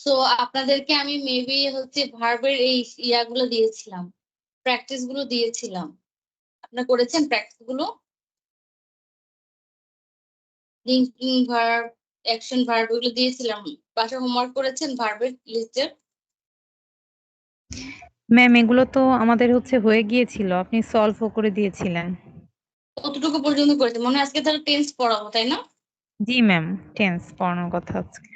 So আপনাদেরকে আমি maybe হচ্ছে ভার্বের এই ইয়াগুলো দিয়েছিলাম প্র্যাকটিসগুলো দিয়েছিলাম। আপনারা করেছেন প্র্যাকটিসগুলো? লিঙ্কিং ভার্ব অ্যাকশন ভার্ব এগুলো দিয়েছিলাম। বাসা হোমওয়ার্ক করেছেন ভার্বের লিস্টের ম্যাম এগুলো তো আমাদের হচ্ছে হয়ে গিয়েছিল আপনি সলভও করে দিয়েছিলেন। কতটুকু পর্যন্ত করেছেন মনে হয় আজকে তাহলে টেন্স পড়াবো তাই না? জি ম্যাম টেন্স পড়ানোর কথা আজকে।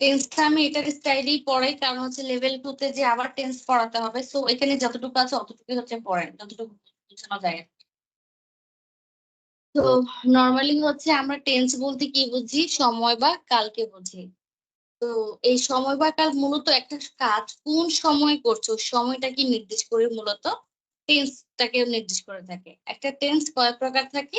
টেন্সটা আমি এটার স্টাইলেই পড়াই, কারণ হচ্ছে লেভেল টু তে যে আবার টেন্স পড়াতে হবে সো এখানে যতটুকু আছে অতটুকু হচ্ছে পড়েন যতটুকু বোঝানো যায়। তো নর্মালি হচ্ছে আমরা টেন্স বলতে কি বুঝি? সময় বা কালকে বুঝি। তো এই সময় বা কাল মূলত একটা কাজ কোন সময় করছ? সময়টা কি নির্দেশ করে মূলত? টেন্সটাকে নির্দেশ করে থাকে। একটা টেন্স কয় প্রকার থাকে?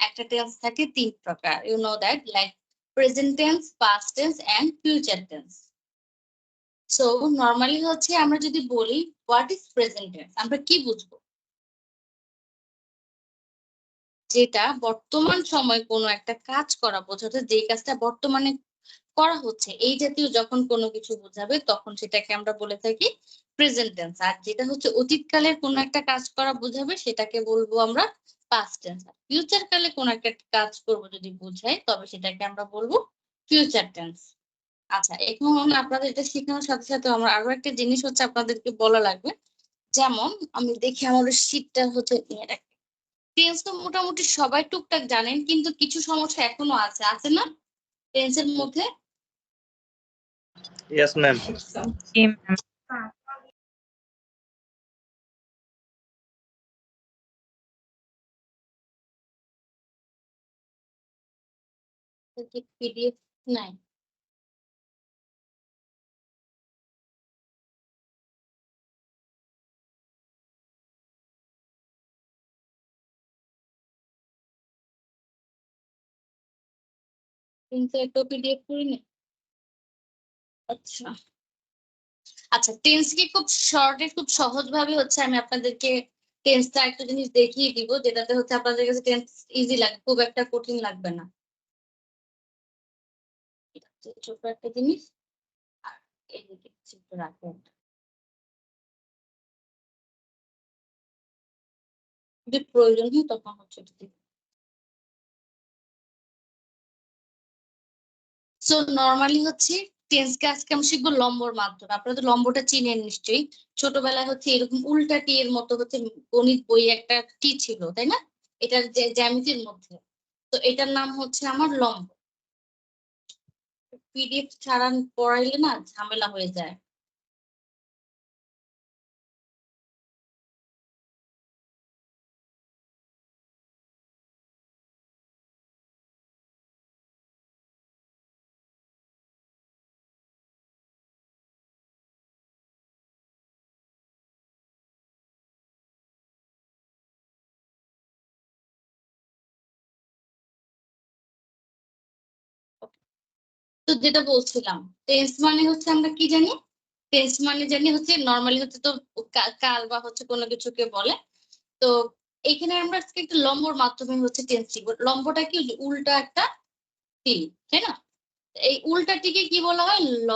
একটা টেন্স থাকে তিন প্রকার। You know that like present tense past tense and future tense so normally হচ্ছে আমরা যদি বলি হোয়াট ইজ প্রেজেন্ট টেন্স আমরা কি বুঝব? যেটা বর্তমান সময় কোনো একটা কাজ করা বোঝাতে যেই কাজটা বর্তমানে করা হচ্ছে, এই জাতীয় যখন কোনো কিছু বোঝাবে, তখন সেটাকে আমরা বলে থাকি প্রেজেন্ট টেন্স আর যেটা হচ্ছে অতীতকালের কোনো একটা কাজ করা বোঝাবে, সেটাকে বলব আমরা পাস্ট টেন্স ফিউচার কালে কোনো একটা কাজ করব যদি বোঝাই তবে সেটাকে আমরা বলব ফিউচার টেন্স আচ্ছা এখন আপনাদের এটা শেখানোর সাথে সাথে আমার আরও একটা জিনিস হচ্ছে আপনাদেরকে বলা লাগবে। যেমন আমি দেখি আমাদের শীতটা হচ্ছে নিয়ে রাখি টেন্স তো মোটামুটি সবাই টুকটাক জানেন কিন্তু কিছু সমস্যা এখনও আছে। আছে না? টেন্সের মধ্যে? Yes, ma'am. ম্যাম পিডিএফ নাই পিডিএফ আচ্ছা। আচ্ছা টেন্স কি খুব শর্টে খুব সহজ ভাবে হচ্ছে আমি আপনাদেরকে টেন্সটা একটা জিনিস দেখিয়ে দিব যেটাতে হচ্ছে আপনাদের কাছে টেন্স ইজি লাগে খুব একটা কঠিন লাগবে না। ছোট একটা জিনিস, আর এদিকে ছোট রাখব যদি প্রয়োজন হয় তখন হচ্ছে। সো নর্মালি হচ্ছে টেন্সকে আজকে আমি শিখব লম্বর মাধ্যমে। আপনারা তো লম্বটা চিনেন নিশ্চয়ই। ছোটবেলায় হচ্ছে এরকম উল্টা টি এর মতো হচ্ছে গণিত বই একটা টি ছিল, তাই না? এটার জ্যামিতির মধ্যে। তো এটার নাম হচ্ছে আমার লম্ব। পিডিএফ ছাড়া পড়াইলে না ঝামেলা হয়ে যায়। তো যেটা বলছিলাম টেন্স মানে হচ্ছে আমরা কি জানি? টেন্স মানে জানি হচ্ছে নর্মালি হচ্ছে তো কাল বা হচ্ছে কোনো কিছুকে বলে। তো এখানে আমরা আজকে একটু লম্বর মাধ্যমে হচ্ছে টেন্স শিখব লম্বটা কি? উল্টা একটা টি, তাই না? এই উল্টাটিকে কি বলা হয়? ল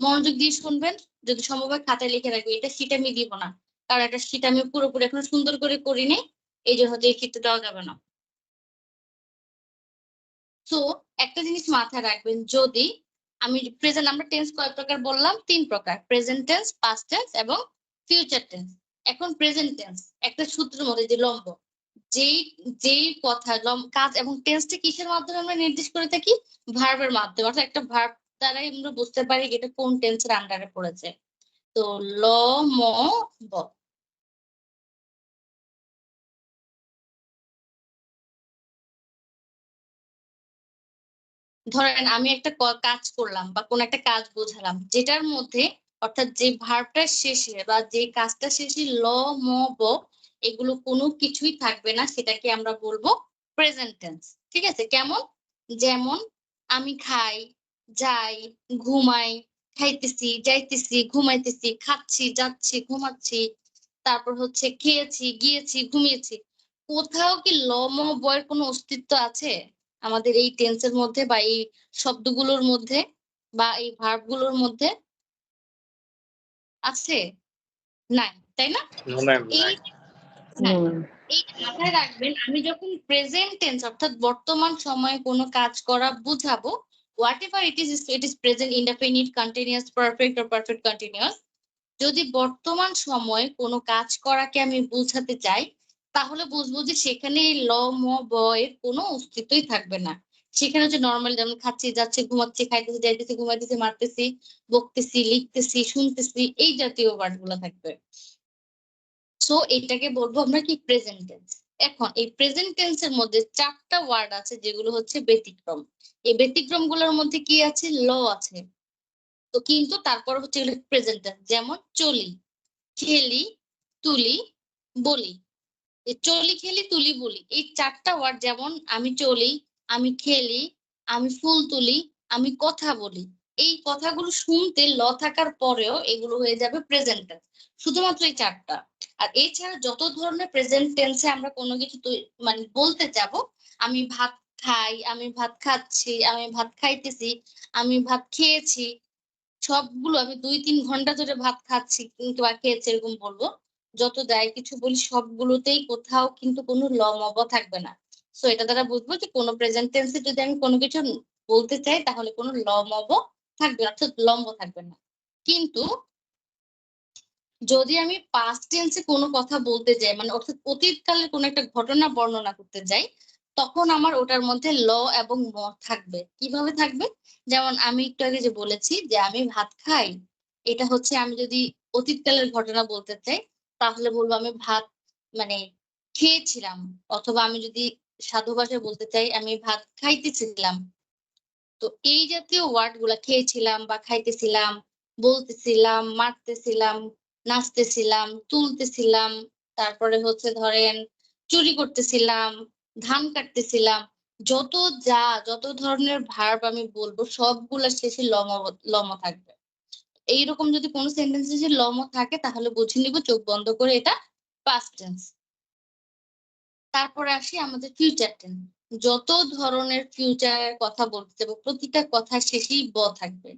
মনোযোগ দিয়ে শুনবেন, যদি সম্ভব হয় খাতায় লিখে রাখবে এটা শীট আমি দিব না, কারণ এটা শীট আমি পুরোপুরি এখন সুন্দর করে করিনি, এই জন্য হচ্ছে এই দেওয়া যাবে না। তো একটা জিনিস মাথায় রাখবেন, যদি আমি প্রেজেন্ট আমরা টেন্স কয় প্রকার বললাম? তিন প্রকার। প্রেজেন্ট টেন্স পাস্ট টেন্স এবং ফিউচার টেন্স এখন প্রেজেন্ট টেন্স একটা সূত্রের মধ্যে যে লম্ব, যেই যেই কথা কাজ এবং টেন্সটা কিসের মাধ্যমে আমরা নির্দেশ করে থাকি? ভার্বের মাধ্যমে। অর্থাৎ একটা ভার্ব দ্বারাই আমরা বুঝতে পারি এটা কোন টেন্সের আন্ডারে পড়েছে। তো ল, ম, ব। ধরেন আমি একটা কাজ করলাম বা কোন একটা কাজ বোঝালাম, যেটার মধ্যে অর্থাৎ যে ভার্বটার শেষে বা যে কাজটা শেষে ল, ম, ব, এগুলো কোনো কিছুই থাকবে না, সেটাকে আমরা বলব প্রেজেন্ট টেন্স ঠিক আছে? কেমন? যেমন, আমি খাই, যাই, ঘুমাই, খাইতেছি, যাইতেছি, ঘুমাইতেছি, খাচ্ছি, যাচ্ছি, ঘুমাচ্ছি, তারপর হচ্ছে খেয়েছি, গিয়েছি, ঘুমিয়েছি, কোথাও কি ল, ম বয়ের কোনো অস্তিত্ব আছে? আমাদের এই টেন্সের মধ্যে বা এই শব্দগুলোর মধ্যে বা এই ভার্বগুলোর মধ্যে আছে? নাই তাই না? এই মাথায় রাখবেন আমি যখন প্রেজেন্ট টেন্স অর্থাৎ বর্তমান সময়ে কোনো কাজ করা বুঝাবো whatever it is it is present indefinite continuous perfect or perfect continuous যদি বর্তমান সময়ে কোনো কাজ করাকে আমি বোঝাতে চাই তাহলে বুঝব যে সেখানে ল, ম, ব এর কোনো অস্তিত্বই থাকবে না। সেখানে হচ্ছে নর্মাল যেমন খাচ্ছি, যাচ্ছে, ঘুমাচ্ছি, খাইতেছি, যাইতেছি, ঘুমাইতেছি, মারতেছি, বকতেছি, লিখতেছি, শুনতেছি, এই জাতীয় ওয়ার্ডগুলো থাকবে। সো এটাকে বলব আমরা কি প্রেজেন্ট টেন্স এখন এই প্রেজেন্ট টেন্সের মধ্যে চারটা ওয়ার্ড আছে যেগুলো হচ্ছে ব্যতিক্রম। এই ব্যতিক্রমগুলোর মধ্যে কি আছে? ল আছে। তো কিন্তু তারপর হচ্ছে প্রেজেন্ট টেন্স যেমন চলি, খেলি, তুলি, বলি। চলি খেলি, তুলি বলি। এই চারটা ওয়ার্ড যেমন আমি চলি, আমি খেলি, আমি ফুল তুলি, আমি কথা বলি। এই কথাগুলো শুনতে ল থাকার পরেও এগুলো হয়ে যাবে প্রেজেন্ট টেন্স শুধুমাত্র এই চারটা। আর এছাড়া যত ধরনের প্রেজেন্ট টেন্সে আমরা কোনো কিছু মানে বলতে যাব, আমি ভাত খাই, আমি ভাত খাচ্ছি, আমি ভাত খাইতেছি, আমি ভাত খেয়েছি, সবগুলো আমি দুই তিন ঘণ্টা ধরে ভাত খাচ্ছি, কিন্তু বা খেয়েছি এরকম বলব। যত দেয় কিছু বলি সবগুলোতেই কোথাও কিন্তু কোনো লমব থাকবে না। সো এটা দ্বারা বুঝব যে কোনো প্রেজেন্ট টেন্সে যদি আমি কোনো কিছু বলতে চাই, তাহলে কোনো লমব থাকবে না, অর্থাৎ লম্ব থাকবে না। কিন্তু যদি আমি পাস্ট টেন্সে কোনো কথা বলতে যাই মানে অর্থাৎ অতীতকালে কোনো একটা ঘটনা বর্ণনা করতে যাই, তখন আমার ওটার মধ্যে ল এবং ম থাকবে। কীভাবে থাকবে? যেমন আমি একটু আগে যে বলেছি যে আমি ভাত খাই, এটা হচ্ছে আমি যদি অতীতকালের ঘটনা বলতে চাই তাহলে বলব আমি ভাত মানে খেয়েছিলাম। অথবা আমি যদি সাধু ভাষায় বলতে চাই, আমি ভাত খাইতেছিলাম। তো এই জাতীয় ওয়ার্ডগুলা খেয়েছিলাম বা খাইতেছিলাম, বলতেছিলাম, মারতেছিলাম, নাচতেছিলাম, তুলতেছিলাম, তারপরে হচ্ছে ধরেন চুরি করতেছিলাম, ধান কাটতেছিলাম, যত যা, যত ধরনের ভার্ব আমি বলব, সবগুলা শেষে লম লম থাকবে। এইরকম যদি কোনো সেন্টেন্সে যে লম থাকে, তাহলে বুঝে নিব, চোখ বন্ধ করে এটা পাস্ট টেন্স তারপরে আসি আমাদের ফিউচার টেন্স যত ধরনের ফিউচারের কথা বলতে যাব, প্রতিটা কথা শেষেই ব থাকবে।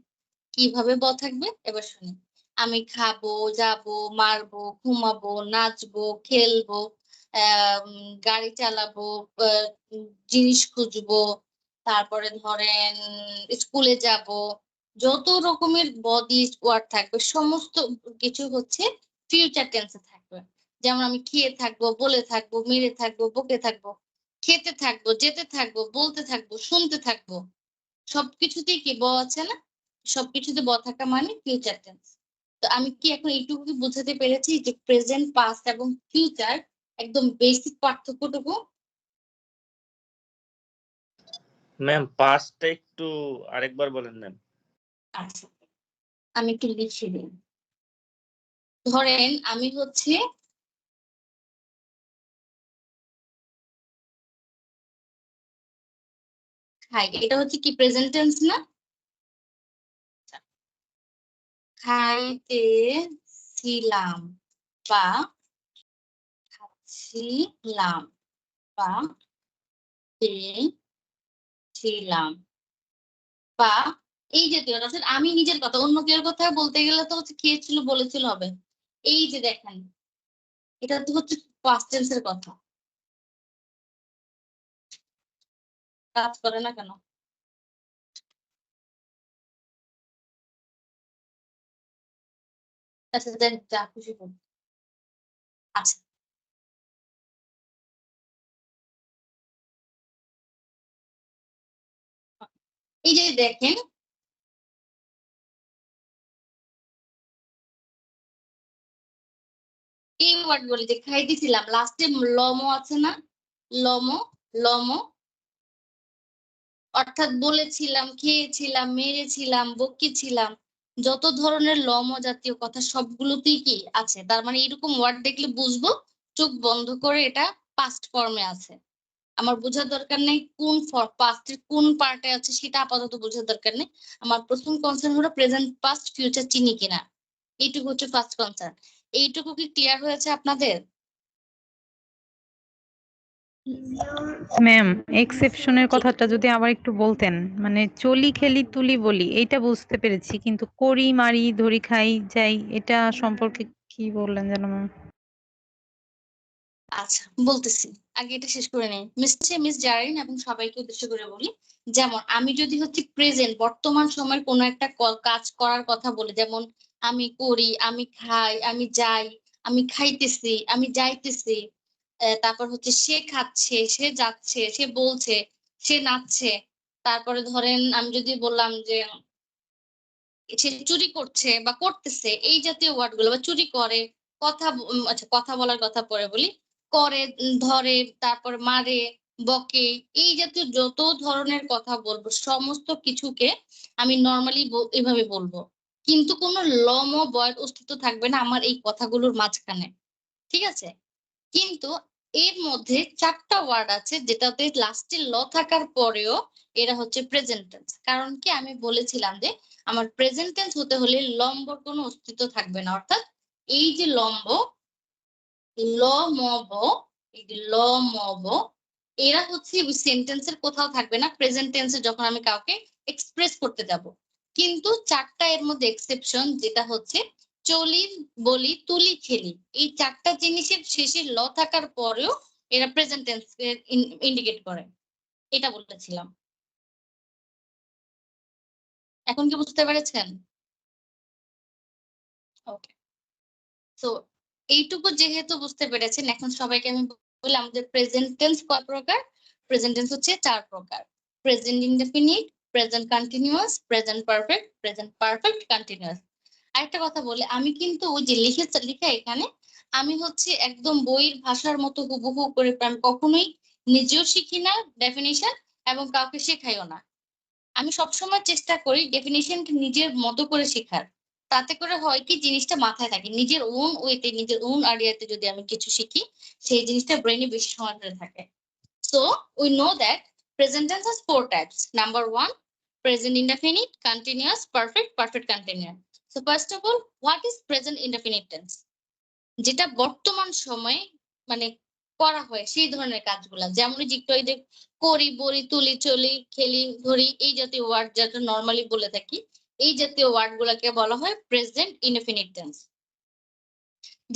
কীভাবে ব থাকবে? এবার শুনি। আমি খাব, যাব, মারবো, ঘুমাবো, নাচবো, খেলব গাড়ি চালাবো জিনিস খুঁজবো, তারপরে ধরেন, স্কুলে যাব যত রকমের বডি ওয়ার্ড থাকবে, সমস্ত কিছু হচ্ছে ফিউচার টেন্সে থাকবে। যেমন আমি খেয়ে থাকব, বলে থাকব, মেরে থাকব, বকে থাকব, খেতে থাকব, যেতে থাকব, বলতে থাকব, শুনতে থাকব, সবকিছুতেই কি ব আছে না? সবকিছুতে ব থাকা মানে ফিউচার টেন্স তো আমি কি এখন এইটুকু কি বোঝাতে পেরেছি যে প্রেজেন্ট পাস্ট এবং ফিউচার একদম বেসিক পার্থক্যটুকু ম্যাম পাঁচটা একটু আরেকবার বলেন ম্যাম আচ্ছা আমি একটু লিখে দিই। ধরেন আমি হচ্ছে খাই। এটা হচ্ছে কি প্রেজেন্ট টেন্স না খাইতেছিলাম বা খাচ্ছিলাম বা ছিলাম বা এই জাতীয় অর্থাৎ আমি নিজের কথা, অন্য কেউ কথা বলতে গেলে তো হচ্ছে খেয়েছিল, বলেছিল হবে। এই যে দেখেন, এটা তো হচ্ছে পাস্ট কথা। কাজ করে না কেন? আচ্ছা যা খুশি করুন আচ্ছা। এই যে দেখেন এই ওয়ার্ড বলি যে লাস্টে লম আছে না? লম লম। অর্থাৎ বলেছিলাম, খেয়েছিলাম, মেরেছিলাম, বকেছিলাম। যত ধরনের লম জাতীয় কথা সবগুলোতেই কি আছে? তার মানে এরকম ওয়ার্ড দেখলে বুঝব, চোখ বন্ধ করে এটা পাস্ট ফর্মে আছে। আমার বোঝার দরকার নেই কোন পাস্টের কোন পার্টে আছে সেটা আপাতত বোঝার দরকার নেই। আমার প্রথম কনসার্ন হলো প্রেজেন্ট পাস্ট ফিউচার চিনি কিনা? এইটুকু হচ্ছে ফার্স্ট কনসার্ন এইটুকু কি ক্লিয়ার হয়েছে আপনাদের? ম্যাম এক্সেপশনের কথাটা যদি আবার একটু বলতেন মানে চলি খেলি তুলি বলি এইটা বুঝতে পেরেছি কিন্তু করি মারি ধরি খাই যাই এটা সম্পর্কে কি বললেন যেন ম্যাম আচ্ছা বলতেছি আগে এটা শেষ করে নেই। মিস মিস জারিন এবং সবাইকে উদ্দেশ্য করে বলি যেমন আমি যদি হচ্ছে প্রেজেন্ট বর্তমান সময়ের কোনো একটা কাজ করার কথা বলি যেমন আমি করি, আমি খাই, আমি যাই, আমি খাইতেছি, আমি যাইতেছি। তারপর হচ্ছে সে খাচ্ছে, সে যাচ্ছে, সে বলছে, সে নাচছে। তারপরে ধরেন আমি যদি বললাম যে, সে চুরি করছে বা করতেছে, এই জাতীয় ওয়ার্ডগুলো বা চুরি করে, কথা আচ্ছা কথা বলার কথা পরে বলি, করে ধরে, তারপর মারে, বকে, এই জাতীয় যত ধরনের কথা বলব, সমস্ত কিছুকে আমি নর্মালি এভাবে বলব। কিন্তু কোনো লম বয়ের অস্তিত্ব থাকবে না আমার এই কথাগুলোর মাঝখানে। ঠিক আছে? কিন্তু এর মধ্যে চারটা ওয়ার্ড আছে যেটাতে লাস্টে ল থাকার পরেও এরা হচ্ছে প্রেজেন্ট টেন্স কারণ কি? আমি বলেছিলাম যে আমার প্রেজেন্ট টেন্স হতে হলে লম্বর কোনো অস্তিত্ব থাকবে না। অর্থাৎ এই যে লম্ব ল ম ব এই যে ল ম ব এরা হচ্ছে সেন্টেন্সের কোথাও থাকবে না। প্রেজেন্ট টেন্সে যখন আমি কাউকে এক্সপ্রেস করতে যাব। কিন্তু চারটা এর মধ্যে এক্সেপশন যেটা হচ্ছে চলি বলি, তুলি, খেলি। এই চারটা জিনিসের শেষে ল থাকার পরেও এরা প্রেজেন্ট টেন্স ইন্ডিকেট করে। এটা বলতেছিলাম এখন কি বুঝতে পেরেছেন? ওকে তো এইটুকু যেহেতু বুঝতে পেরেছেন, এখন সবাইকে আমি বলি আমাদের প্রেজেন্ট টেন্স কয় প্রকার? প্রেজেন্ট টেন্স হচ্ছে চার প্রকার। Present indefinite present continuous present perfect present perfect continuous আরেকটা কথা বলি, আমি কিন্তু ওই যে লিখে, লিখা এখানে আমি হচ্ছে একদম বইয়ের ভাষার মতো হুবহু করে আমি কখনোই নিজেও শিখি না ডেফিনিশন এবং কাউকে শেখাইও না। আমি সবসময় চেষ্টা করি ডেফিনিশনকে নিজের মতো করে শেখার। তাতে করে হয় কি, জিনিসটা মাথায় থাকে। নিজের ওন ওয়েতে নিজের ওন আইডিয়াতে যদি আমি কিছু শিখি, সেই জিনিসটা ব্রেনে বেশি সময় ধরে থাকে। So we know that present tense has four types. Number one, present indefinite, continuous, perfect perfect continuous. So first of all, what is present indefinite tense যেটা বর্তমান সময়ে মানে করা হয়, সেই ধরনের কাজগুলা। যেমন ওই যে করি, বলি, তুলি, চলি, খেলি, ধরি, এই জাতীয় ওয়ার্ড যেটা নর্মালি বলে থাকি, এই জাতীয় ওয়ার্ড গুলাকে বলা হয় প্রেজেন্ট ইনফিনিট টেন্স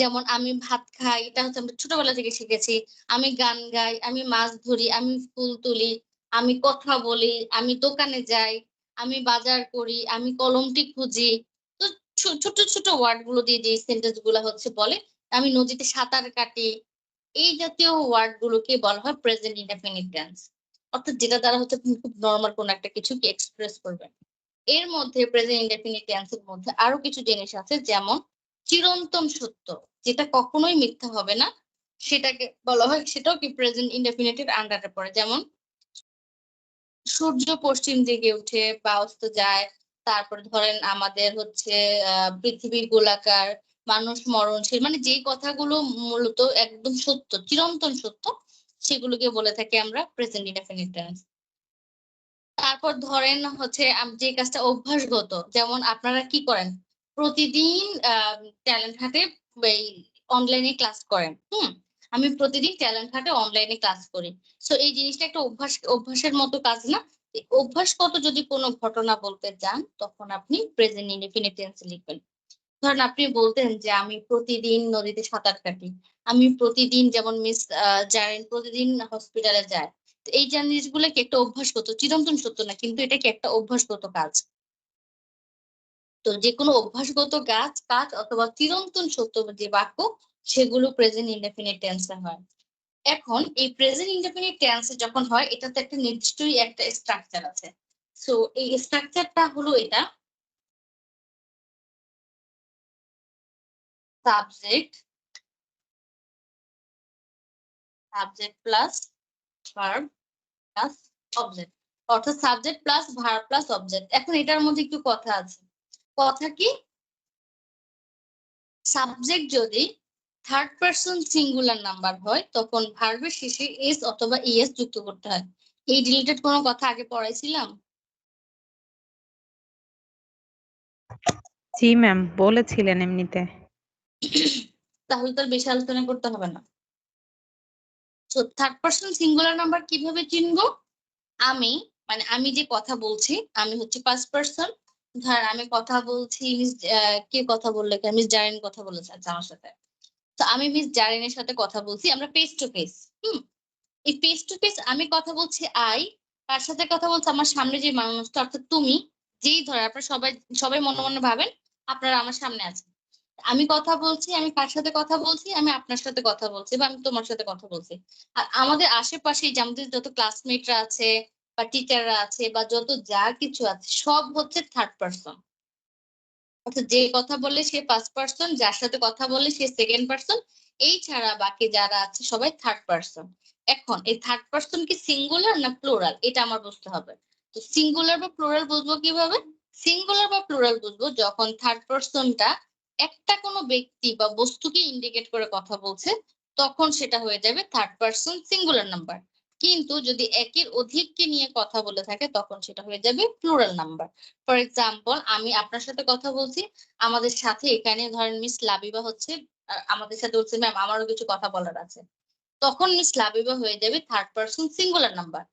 যেমন আমি ভাত খাই, এটা হচ্ছে আমরা ছোটবেলা থেকে শিখেছি, আমি গান গাই, আমি মাছ ধরি, আমি ফুল তুলি আমি কথা বলি, আমি দোকানে যাই, আমি বাজার করি, আমি কলমটি খুঁজি। তো ছোট ছোট ওয়ার্ডগুলো দিয়ে যে সেন্টেন্সগুলো হচ্ছে বলে, আমি নদীতে সাঁতার কাটি। এই জাতীয় ওয়ার্ড গুলোকে বলা হয় প্রেজেন্ট ইনডেফিনিট টেন্স অর্থাৎ যেটা দ্বারা হচ্ছে আপনি খুব নর্মাল কোন একটা কিছুকে এক্সপ্রেস করবেন। এর মধ্যে প্রেজেন্ট ইনডেফিনিট টেন্সের মধ্যে আরও কিছু জিনিস আছে, যেমন চিরন্তন সত্য, যেটা কখনোই মিথ্যা হবে না। সেটাকে বলা হয়, সেটাও কি প্রেজেন্ট ইনডেফিনিটের আন্ডারে পড়ে। যেমন সূর্য পশ্চিম দিকে উঠে বা অস্ত যায়। তারপর ধরেন আমাদের হচ্ছে, আহ পৃথিবী গোলাকার মানুষ মরণশীল। মানে যে কথাগুলো মূলত একদম সত্য, চিরন্তন সত্য, সেগুলোকে বলে থাকি আমরা প্রেজেন্ট ইনডেফিনিট তারপর ধরেন হচ্ছে যে কাজটা অভ্যাসগত, যেমন আপনারা কি করেন? প্রতিদিন ট্যালেন্ট হাতে অনলাইনে ক্লাস করেন, হুম? আমি প্রতিদিন ট্যালেন্ট হাটে অনলাইনে ক্লাস করি। সো এই জিনিসটা একটা অভ্যাস, অভ্যাসের মতো কাজ না। অভ্যাসগত যদি কোনো ঘটনা বলতে যান, তখন আপনি প্রেজেন্ট ইনডিফিনিট টেন্স লিখবেন। ধরেন আপনি বলতেন যে, আমি প্রতিদিন নদীতে সাঁতার কাটি। আমি প্রতিদিন যেমন মিস জারেন প্রতিদিন হসপিটালে যায় এই জিনিসগুলো কি একটা অভ্যাসগত? চিরন্তন সত্য না, কিন্তু এটা কি একটা অভ্যাসগত কাজ? তো যে কোনো অভ্যাসগত কাজ কাজ অথবা চিরন্তন সত্য যে বাক্য সেগুলো প্রেজেন্ট ইনডেফিনিট টেন্সে হয়। এখন এই প্রেজেন্ট ইনডেফিনিট টেন্সে যখন হয়, এটাতে একটা নির্দিষ্টই একটা স্ট্রাকচার আছে। সো এই স্ট্রাকচারটা হলো এটা। Subject subject plus verb plus object অর্থাৎ subject plus verb plus object এখন এটার মধ্যে একটু কথা আছে। কথা কি? সাবজেক্ট যদি থার্ড পারসন সিঙ্গুলার নাম্বার হয় তখন ভার্বের শেষে এস অথবা ইএস যুক্ত করতে হয়। এই রিলেটেড কোনো কথা আগে পড়াইছিলাম? জি ম্যাম বলেছিলেন এমনিতে। তাহলে তো বেশি আলোচনা করতে হবে না। তো থার্ড পার্সন সিঙ্গুলার নাম্বার কীভাবে চিনবো? আমি মানে আমি যে কথা বলছি আমি হচ্ছে ফার্স্ট পার্সন ধর আমি কথা বলছি মিস কে কথা বললে মিস জারিন কথা বলেছে আচ্ছা আমার সাথে। তো আমি মিস জারিনের সাথে কথা বলছি, আমরা ফেস টু ফেস হুম? এই ফেস টু ফেস আমি কথা বলছি আই তার সাথে কথা বলছে আমার সামনে যে মানুষটা, অর্থাৎ তুমি, যেই ধর, আপনারা সবাই সবাই মনে মনে ভাবেন, আপনারা আমার সামনে আছেন। আমি কথা বলছি, আমি কার সাথে কথা বলছি, আমি আপনার সাথে কথা বলছি বা আমি তোমার সাথে কথা বলছি। আর আমাদের আশেপাশে যে আমাদের যত ক্লাসমেটরা আছে বা টিচাররা আছে বা যত যা কিছু আছে, সব হচ্ছে থার্ড পার্সন অর্থাৎ যে কথা বলে সে ফার্স্ট পার্সন যার সাথে কথা বলে সে সেকেন্ড পার্সন এই ছাড়া বাকি যারা আছে সবাই থার্ড পার্সন এখন এই থার্ড পার্সন কি সিঙ্গুলার না প্লুরাল এটা আমার বুঝতে হবে। তো সিঙ্গুলার বা প্লুরাল বুঝব কীভাবে? সিঙ্গুলার বা প্লুরাল বুঝব যখন থার্ড পার্সনটা একটা কোনো ব্যক্তি বা বস্তুকে ইন্ডিকেট করে কথা বলছে, তখন সেটা হয়ে যাবে থার্ড পার্সন সিঙ্গুলার নাম্বার কিন্তু যদি একের অধিককে নিয়ে কথা বলে থাকে, তখন সেটা হয়ে যাবে প্লুরাল নাম্বার ফর এক্সাম্পল আমি আপনার সাথে কথা বলছি, আমাদের সাথে এখানে ধরেন মিস লাবিবা হচ্ছে আমাদের সাথে বলছে ম্যাম আমারও কিছু কথা বলার আছে। তখন মিস লাবিবা হয়ে যাবে থার্ড পার্সন সিঙ্গুলার নাম্বার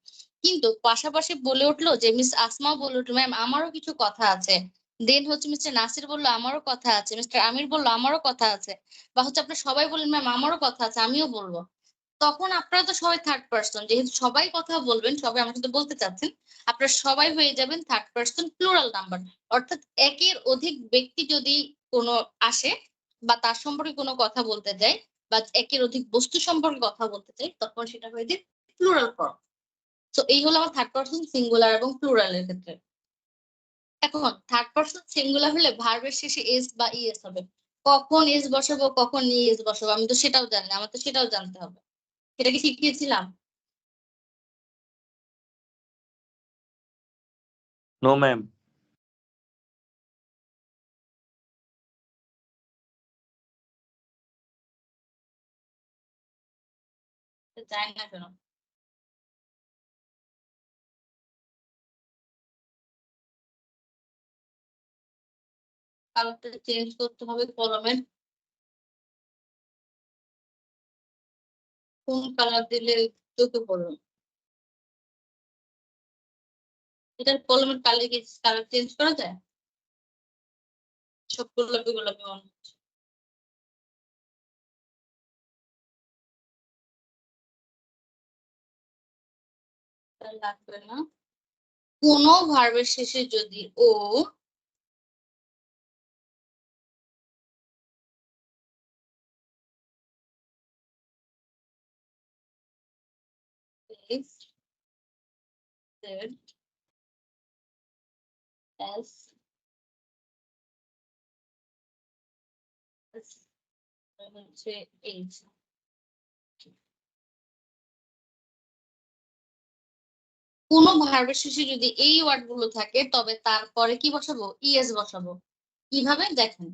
কিন্তু পাশাপাশি বলে উঠল যে মিস আসমাও বলে উঠল ম্যাম আমারও কিছু কথা আছে। দেন হচ্ছে মিস্টার নাসির বলল, আমারও কথা আছে। মিস্টার আমির বলল, আমারও কথা আছে। বা হচ্ছে আপনার সবাই বললেন ম্যাম আমারও কথা আছে, আমিও বলব। তখন আপনারা তো সবাই থার্ড পার্সন যেহেতু সবাই কথা বলবেন, সবাই আমার সাথে বলতে চাচ্ছেন, আপনারা সবাই হয়ে যাবেন থার্ড পার্সন প্লুরাল নাম্বার অর্থাৎ একের অধিক ব্যক্তি যদি কোনো আসে বা তার সম্পর্কে কোনো কথা বলতে যায় বা একের অধিক বস্তু সম্পর্কে কথা বলতে চাই তখন সেটা হয়ে যায় প্লুরাল ফর্ম তো এই হলো আমার থার্ড পার্সন সিঙ্গুলার এবং প্লুরালের ক্ষেত্রে। এখন থার্ড পার্সন সিঙ্গুলার হলে ভার্বের শেষে এস বা ইএস হবে। কখন এস বসাবো, কখন ইএস বসাবো, আমি তো সেটাও জানি আমার তো সেটাও জানতে হবে। সেটা কি শিখিয়েছিলাম নো ম্যাম জানি না কেন? কালারটা চেঞ্জ করতে হবে কলমের কোন কালার দিলে চোখে পড়বে? এটার কলমের কালি কি কালার চেঞ্জ করা যায়? সব গোলাপি গোলাপি মনে হচ্ছে লাগবে না। কোন ভার্বের শেষে যদি ও is Z S S হচ্ছে H কোন ভার্বের শেষে যদি এই ওয়ার্ডগুলো থাকে, তবে তারপরে কি বসাবো? ইএস বসাবো। কীভাবে? দেখেন।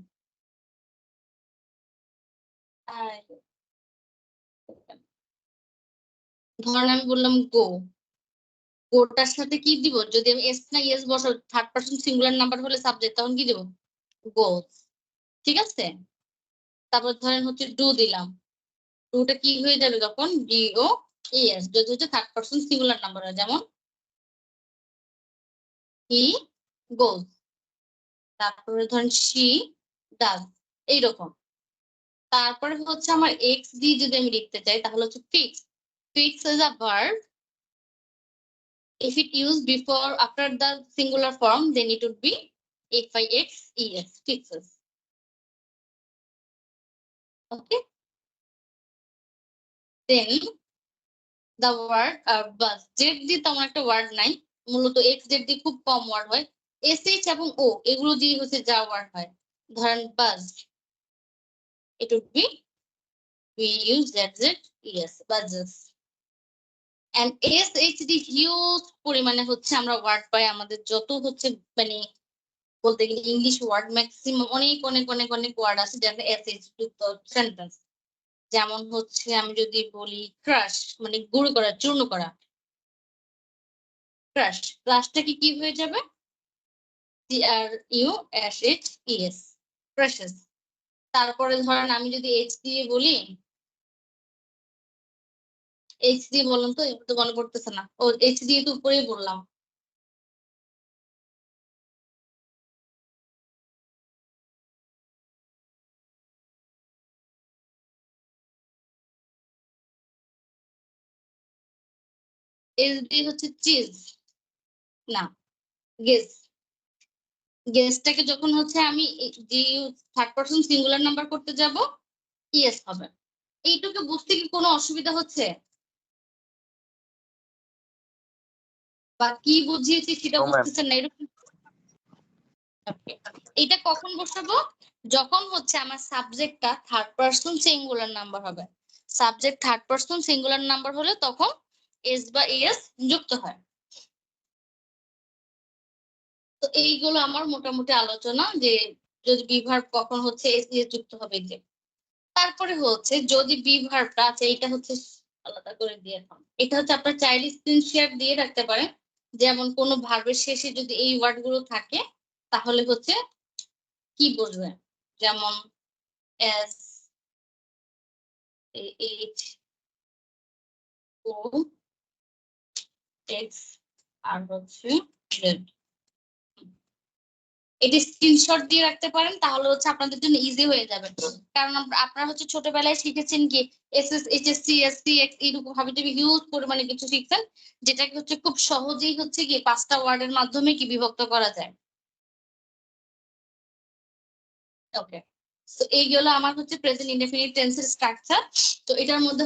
ধরেন আমি বললাম গো গোটার সাথে কি দিব? যদি আমি এস না ইয়েস বসাবো থার্ড পার্সন সিঙ্গুলার নাম্বার হলে সাবজেক্ট তখন কি দেবো? গোস ঠিক আছে? তারপর ধরেন হচ্ছে ডু দিলাম। ডুটা কি হয়ে যাবে তখন? ডি ও ইএস যদি হচ্ছে থার্ড পার্সন সিঙ্গুলার নাম্বার হয়, যেমন হি গোস তারপরে ধরেন শি ডাজ এইরকম। তারপরে হচ্ছে আমার এক্স দিয়ে যদি আমি লিখতে চাই, তাহলে হচ্ছে fix fix is a verb if it used before after the singular form then it would be f i x e s fixes okay then the word uh, bus z দিয়ে তেমন একটা ওয়ার্ড নাই মূলত x z দিয়ে খুব কম word হয় S H এবং ও এগুলো দিয়ে হচ্ছে যা ওয়ার্ড হয় ধরেন বাজ it would be we use z z yes buzzes and S H D huge পরিমাণে হচ্ছে আমরা ওয়ার্ড পাই, আমাদের যত হচ্ছে মানে বলতে গেলে ইংলিশ ওয়ার্ড ম্যাক্সিমাম অনেক অনেক অনেক অনেক ওয়ার্ড আছে যেটা এস এইচ যুক্ত সেন্টেন্স যেমন হচ্ছে আমি যদি বলি ক্রাশ মানে গুঁড়ো করা, চূর্ণ করা। ক্রাশ ক্রাশটা কি কি হয়ে যাবে? C R U S H E S crushes তারপরে ধরেন আমি যদি এইচ দিয়ে বলি এইচ দিয়ে বললাম তো এবার তো মনে পড়তেছে না। ও এইচ দিয়ে তো উপরেই বললাম। দিয়ে হচ্ছে চিজ না গেস গেসটাকে যখন হচ্ছে আমি যে থার্ড পার্সন সিঙ্গুলার নাম্বার করতে যাব ইয়েস হবে। এইটুকু বুঝতে কি কোনো অসুবিধা হচ্ছে? বা কি বুঝিয়েছি সেটা. বুঝতেছেন না এরকম. এটা কখন বসাবো? যখন হচ্ছে আমার সাবজেক্টটা থার্ড পার্সন সিঙ্গুলার নাম্বার হবে। Subject third person singular number হলে তখন এস বা এস যুক্ত হয়। তো এইগুলো আমার মোটামুটি আলোচনা যে যদি বিভার কখন হচ্ছে এস দিয়ে যুক্ত হবে যে। তারপরে হচ্ছে যদি বিভারটা আছে এইটা হচ্ছে আলাদা করে দিয়ে এখন এটা হচ্ছে আপনার চাইল্ড স্ক্রিন শেয়ার দিয়ে রাখতে পারেন। যেমন কোনো ভার্বের শেষে যদি এই ওয়ার্ডগুলো থাকে, তাহলে হচ্ছে কি বুঝবেন যেমন এস ও এক্স আর হচ্ছে এটি স্ক্রিনশট দিয়ে রাখতে পারেন, তাহলে হচ্ছে আপনাদের জন্য ইজি হয়ে যাবে। কারণ আপনারা হচ্ছে ছোটবেলায় শিখেছেন কি S S H S C S C X এইরকম ভাবে হিউজ পরিমাণে কিছু শিখছেন, যেটাকে হচ্ছে খুব সহজেই হচ্ছে কি পাঁচটা ওয়ার্ডের মাধ্যমে কি বিভক্ত করা যায়। ওকে তো এই এইগুলো আমার হচ্ছে প্রেজেন্ট ইনডেফিনিট টেন্সের স্ট্রাকচার তো এটার মধ্যে